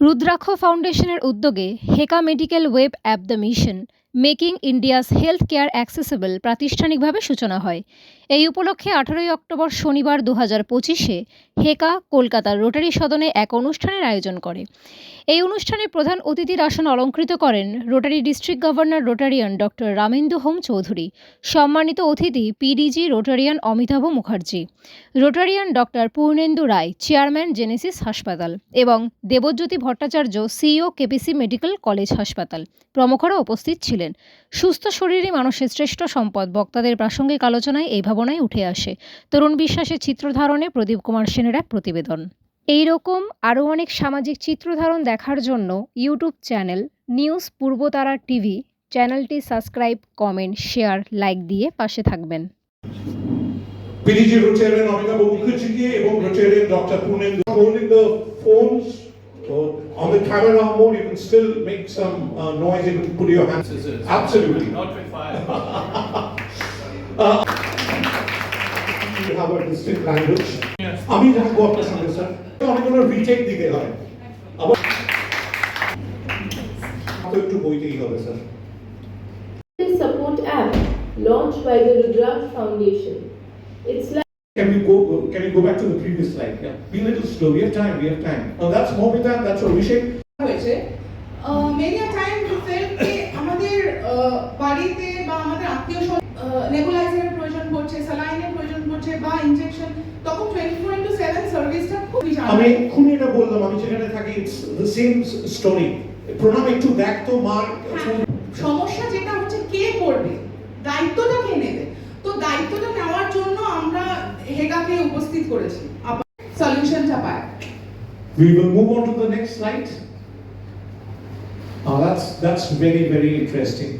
রুদ্রাক্ষ ফাউন্ডেশনের উদ্যোগে Heka medical web app the mission making India's health care accessible প্রাতিষ্ঠানিকভাবে সূচনা হয়। এই উপলক্ষে আঠারোই অক্টোবর শনিবার দু হাজার পঁচিশে হেকা কলকাতার রোটারি সদনে এক অনুষ্ঠানের আয়োজন করে। এই অনুষ্ঠানে প্রধান অতিথির আসন অলঙ্কৃত করেন Rotary district governor Rotarian doctor Ramendu Hom Chowdhury, সম্মানিত অতিথি PDG Rotarian Amitabha Mukherjee, Rotarian doctor Purnendu Roy, chairman Genesis হাসপাতাল এবং Debjyoti Bhattacharya, CEO, KPC medical college হাসপাতাল প্রমুখরা উপস্থিত ছিলেন। সুস্থ শরীরই মানুষের শ্রেষ্ঠ সম্পদ। বক্তাদের প্রাসঙ্গিক আলোচনায় এই ভাবনায় উঠে আসে। তরুণ বিশ্বাসের চিত্রধারণে প্রদীপ কুমার সেনের এক প্রতিবেদন। এই রকম আরও অনেক সামাজিক চিত্রধারণ দেখার জন্য YouTube channel news Purbatara TV চ্যানেলটি সাবস্ক্রাইব, কমেন্ট, শেয়ার, লাইক দিয়ে পাশে থাকবেন। Rotarian Rotarian Dr. The phones uh, on the camera mode. You can still make some uh, noise. You can put your hands. Scissors. Absolutely. Not with fire. You have a distinct language. Yes. আমি থাকবো আপনার সঙ্গে sir অনেকগুলো retake দিতে হয় আবার তো একটু বইতেই হবে sir support app launched by the Rudraksh Foundation. It's like Can we go, can you go back to the previous slide? Yeah. Be a little slow. We have time. We have time. Oh, that's Momita. That's Abhishek. হয়েছে many time we felt যে আমাদের আহ, বাড়িতে বা আমাদের আত্মীয় নেবুলাইজারের প্রয়োজন পড়ছে স্যালাইনের প্রয়োজন পড়ছে বা ইনজেকশন তখন ইন্টু সার্ভিসটা খুবই আমি এক্ষুনি এটা বললাম আমি যেখানে থাকি ইটস দ্য সেম স্টোরি প্রণাম একটু দেখ তো মার সমস্যা যেটা হচ্ছে কে করবে দায়িত্বটা কে নেবে তো দায়িত্বটা নেওয়ার হেগাকে উপস্থিত করেছি সলিউশনটা পায় We will move on to the next slide. Oh, that's that's very very interesting.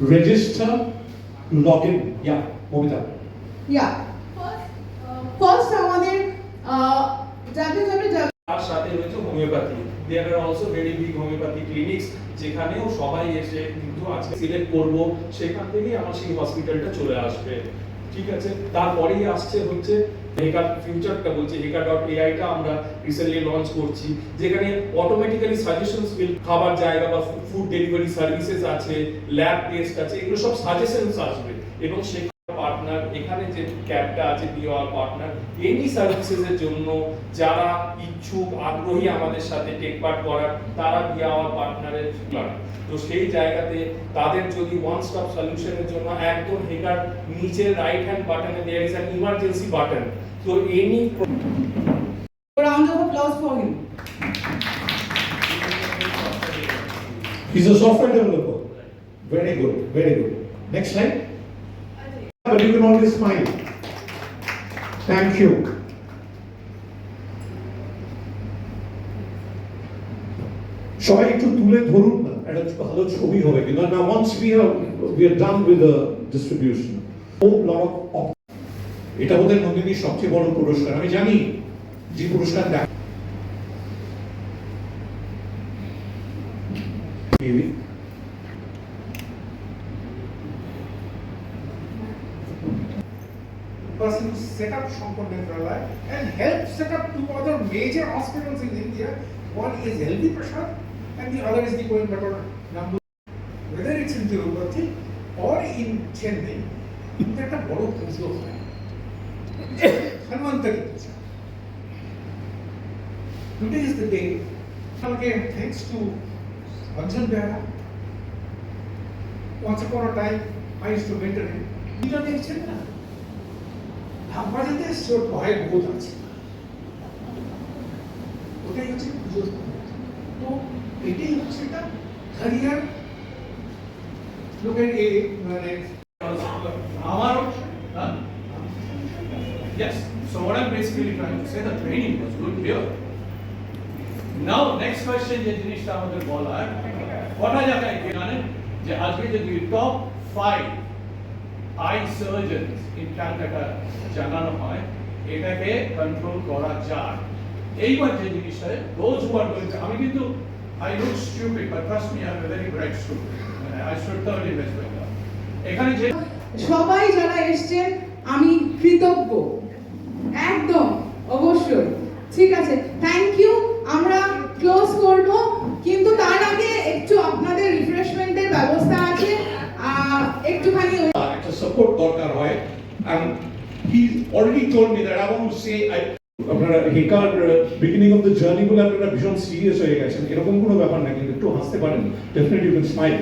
Register, login. Yeah, Momita. Yeah first আমাদের www তার সাথে রয়েছে homeopathy there are also very big homeopathy clinics যেখানেও সবাই এসে কিন্তু আজকে সিলেক্ট করব সেখান থেকেই আমার সেই হসপিটালটা চলে আসবে ঠিক আছে? তারপরেই আসছে হচ্ছে হেকা ফিউচারটা বলছি হেকা ডট এআইটা আমরা রিসেন্টলি লঞ্চ করছি, যেখানে অটোমেটিক্যালি সাজেশনস উইল খাবার জায়গা বা ফুড ডেলিভারি সার্ভিসেস আছে ল্যাব টেস্ট আছে, এগুলো সব সাজেশনস আসবে। এবং সেখানে পার্টনার এখানে যে ক্যাবটা আছে বিওয়ার পার্টনার এনি সার্ভিসেস এর জন্য যারা ইচ্ছুক আগ্রহী আমাদের সাথে টেক পার্ট করার তারা বিওয়ার পার্টনারের তো সেই জায়গাতে তাদের যদি ওয়ান স্টপ সলিউশনের জন্য একদম হেকার নিচের রাইট হ্যান্ড বাটনে there is an emergency button তো any round of applause for him He's a software developer. Very good, very good. Next slide. You can always smile. Thank you. সবাই একটু তুলে ধরুন না, একটা ভালো ছবি হবে, কিন্তু না once we are we are done with the distribution O lot of এটা বোধহয় নন্দিনীর সবচেয়ে বড় পুরস্কার, আমি জানি, যে পুরস্কার দেখ person to set up Shankar Nethralaya and help set up two other major hospitals in India. One is LV Prasad and the other is the Coimbatore Nambu. Whether it's in Tirupati or in Chennai, কিন্তু একটা বড় পুজো হয় হনুমন্তরী পূজা Today is the day. Again, thanks to Anjan Behra. Once upon a time, I used to mentor him. এটা দেখছেন না ঢাক বাজাতে এসছে ওর পায়ে বোধ আছে ওটাই হচ্ছে পুজোর তো এটাই হচ্ছে এটা হরিয়ার লোকের এই মানে আমার Yes, so what I'm basically trying to say, the training was good here. Now, next question যে জিনিসটা আমাদের বলার কটা জায়গায় কি জানেন যে আজকে যদি top five eye surgeons in Calcutta জানানো হয়, এটাকে কন্ট্রোল করা যায়। এইবার যে জিনিসটা গোয়িং আমি কিন্তু I look stupid but trust me I am very bright I Bengal এখানে যে সবাই যারা এসছেন আমি কৃতজ্ঞ। একদম, অবশ্যই। ঠিক আছে থ্যাংক ইউ সাপোর্ট দরকার হয়, and he already told me that I want to say I আপনারা হেকার বিগিনিং অফ দ্য জার্নি বলে আপনারা ভীষণ সিরিয়াস হয়ে গেছেন। এরকম কোনো ব্যাপার না, কিন্তু একটু হাসতে পারেন। Definitely you can smile